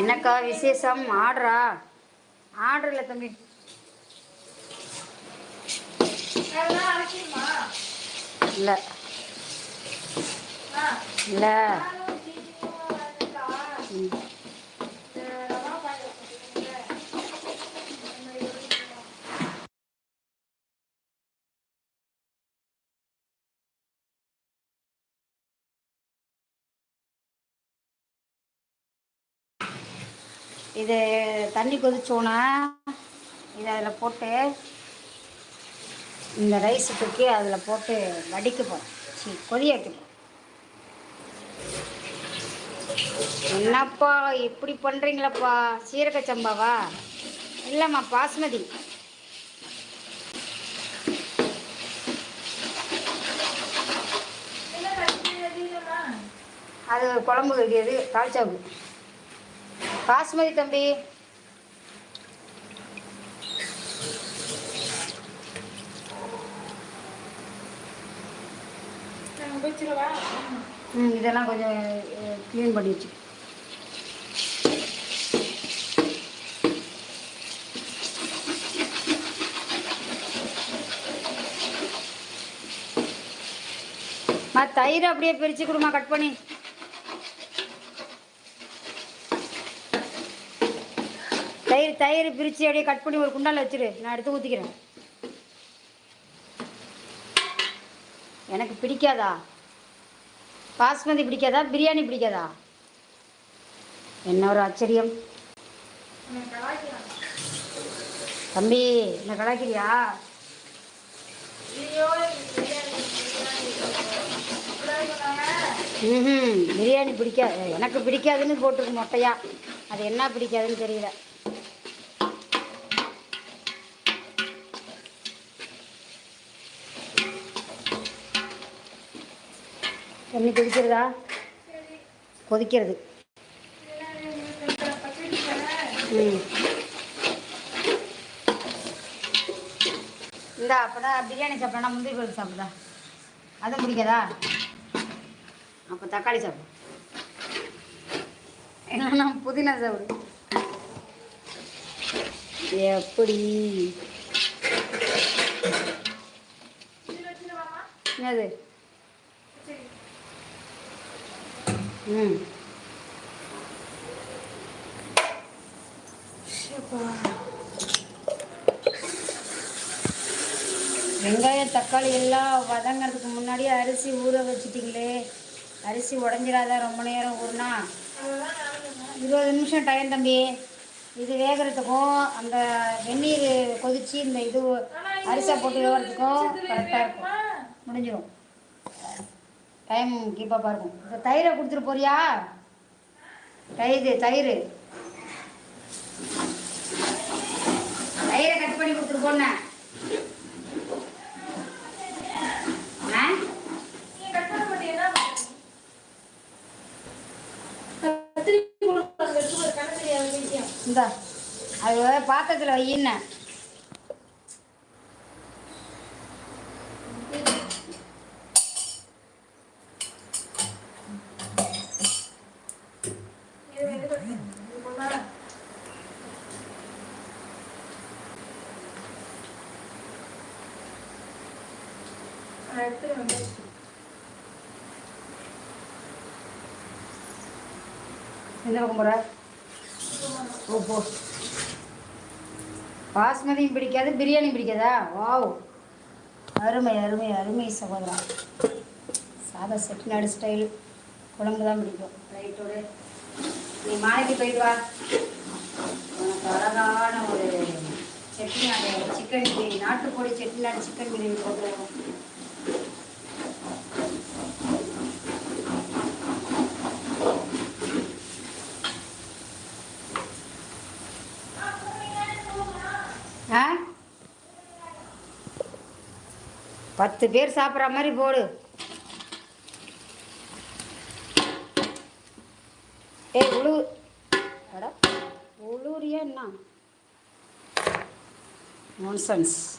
என்னக்கா விசேஷம்? ஆர்டரா? ஆர்டர் இல்லை. தம்பி இல்லை. இல்லை இது தண்ணி கொதிச்சோன்னா இதை அதில் போட்டு இந்த ரைஸ் தூக்கி அதில் போட்டு வடிக்க போகிறோம் சி கொதிய வைக்க போகிறோம் என்னப்பா இப்படி பண்ணுறீங்களப்பா சீரக சம்பாவா? இல்லைம்மா பாஸ்மதி. அது குழம்பு வைக்கிறது தாழ்ச்சாவுக்கு பாஸ்மதி தம்பி. ம் இதெல்லாம் கொஞ்சம் க்ளீன் பண்ணி வச்சு. மா தயிர் அப்படியே பிரித்து கொடுமா கட் பண்ணி. தயிர் தயிர் பிரித்து அப்படியே கட் பண்ணி ஒரு குண்டால் வச்சிரு. நான் எடுத்து ஊற்றிக்கிறேன் எனக்கு பிடிக்காதா? பாஸ்மதி பிடிக்காதா? பிரியாணி பிடிக்காதா? என்ன ஒரு ஆச்சரியம். தம்பி என்ன கலாய்க்கிறியா? ம் பிரியாணி பிடிக்காது எனக்கு பிடிக்காதுன்னு போட்டிருக்கு மொட்டையா. அது என்ன பிடிக்காதுன்னு தெரியல. தண்ணி கொதிக்கிறதா. கொதிக்கிறது இந்தா அப்போதான் பிரியாணி சாப்பிட்டா முந்திரி பருப்பு சாப்பிடா அதுவும் பிடிக்காதா? அப்போ தக்காளி சாப்பிடும் இல்லைன்னா புதினா சாப்பிடு. எப்படி? என்னது? ம். வெங்காயம் தக்காளி எல்லாம் வதங்கிறதுக்கு முன்னாடியே அரிசி ஊற வச்சிட்டிங்களே. அரிசி உடஞ்சிடாத ரொம்ப நேரம் ஊறுனா. இருபது நிமிஷம் டைம் தம்பி. இது வேகிறதுக்கும் அந்த வெந்நீர் கொதித்து இந்த இது அரிசியை போட்டு வேகிறதுக்கும் கரெக்டாக இருக்கும். முடிஞ்சிடும் டைம் கீப்பாக இருக்கும். இந்த தயிரை கொடுத்துட்டு போறியா? தயிர் தயிர். தயிரை கட் பண்ணி கொடுத்துட்டு போனேன் ஆ? இந்தா அது பாத்திரத்தில் வையின்னு எந்த பக்கம் போகிற ஓ போ. பாஸ்மதியும் பிடிக்காது பிரியாணி பிடிக்காதா? வாவ். அருமை அருமை அருமை சகோதரா. சாதா செட்டிநாடு ஸ்டைல் குழம்பு தான் பிடிக்கும். ரைட்டோடு நீ மாலைக்கு போயிட்டு வா. உனக்கு அழகான ஒரு செட்டிநாடு சிக்கன் கிரேவி நாட்டுக்கோழி செட்டிநாடு சிக்கன் கிரேவி போட்டுருவோம் ஆ? பத்து பேர் சாப்பிட்ற மாதிரி போடு. ஏய் உழு அட உழுறியா என்ன நான்சென்ஸ்